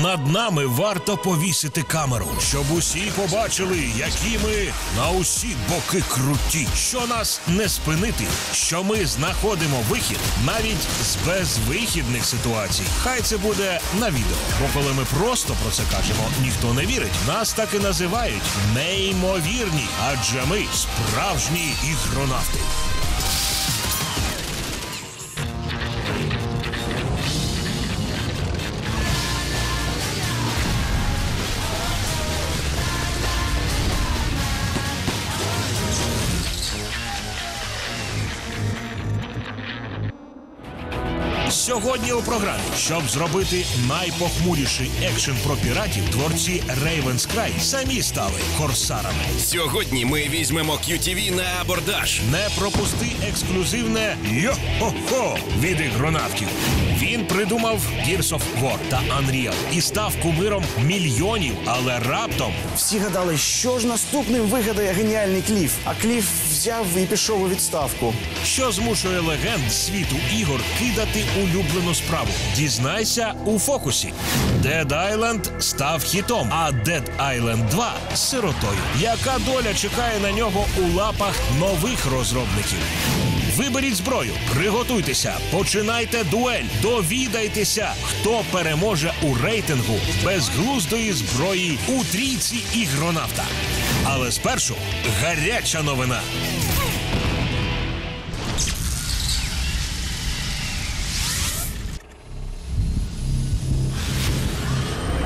Над нами варто повісити камеру, щоб усі побачили, які ми на усі боки круті, що нас не спинити, що ми знаходимо вихід навіть з безвихідних ситуацій. Хай це буде на відео. Бо коли ми просто про це кажемо, ніхто не вірить. Нас так і називають неймовірні, адже ми справжні ігронавти. Сьогодні у програмі, щоб зробити найпохмуріший екшен про піратів, творці Ravens Cry самі стали корсарами. Сьогодні ми візьмемо QTV на абордаж. Не пропусти ексклюзивне йо-хо-хо від ігронавтів. Він придумав Gears of War та Unreal і став кумиром мільйонів, але раптом Всі гадали, що ж наступним вигадає геніальний Кліф. А Кліф взяв і пішов у відставку. що змушує легенд світу ігор кидати улюблену справу. Дізнайся у фокусі. Dead Island став хітом, а Dead Island 2 – сиротою. Яка доля чекає на нього у лапах нових розробників? Виберіть зброю, приготуйтеся, починайте дуель, довідайтеся, хто переможе у рейтингу безглуздої зброї у трійці ігронавта. Але спершу гаряча новина.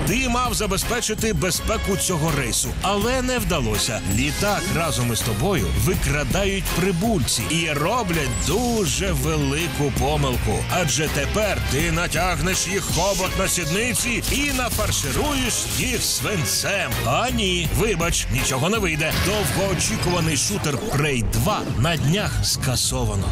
Ти мав забезпечити безпеку цього рейсу, але не вдалося. Літак разом із тобою викрадають прибульці і роблять дуже велику помилку. Адже тепер ти натягнеш їх хобот на сідниці і нафаршируєш їх свинцем. А ні, вибач, нічого не вийде. Довгоочікуваний шутер Prey 2 на днях скасовано.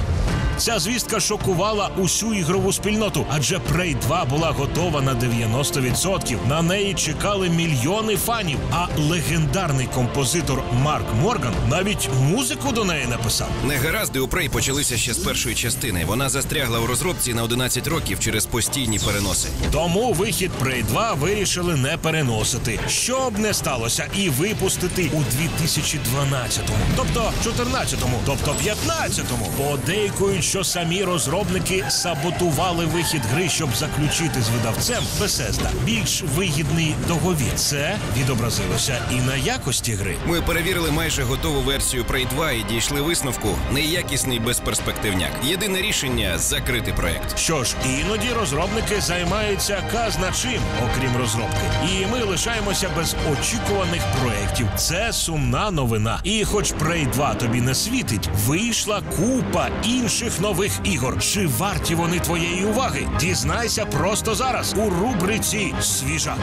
Ця звістка шокувала усю ігрову спільноту, адже Prey 2 була готова на 90%. На неї чекали мільйони фанів. А легендарний композитор Марк Морган навіть музику до неї написав. Негаразди у Prey почалися ще з першої частини. Вона застрягла у розробці на 11 років через постійні переноси. Тому вихід Prey 2 вирішили не переносити, щоб не сталося, і випустити у 2012-му, тобто 14-му, тобто 15-му. Подейкують, що самі розробники саботували вихід гри, щоб заключити з видавцем Bethesda більш вигідний договір. Це відобразилося і на якості гри. Ми перевірили майже готову версію Prey 2 і дійшли висновку неякісний безперспективняк. Єдине рішення закрити проект. Що ж, іноді розробники займаються казна чим, окрім розробки. І ми лишаємося без очікуваних проєктів. Це сумна новина. І хоч Prey 2 тобі не світить, вийшла купа інших нових ігор. Чи варті вони твоєї уваги? Дізнайся просто зараз у рубриці Свіжак.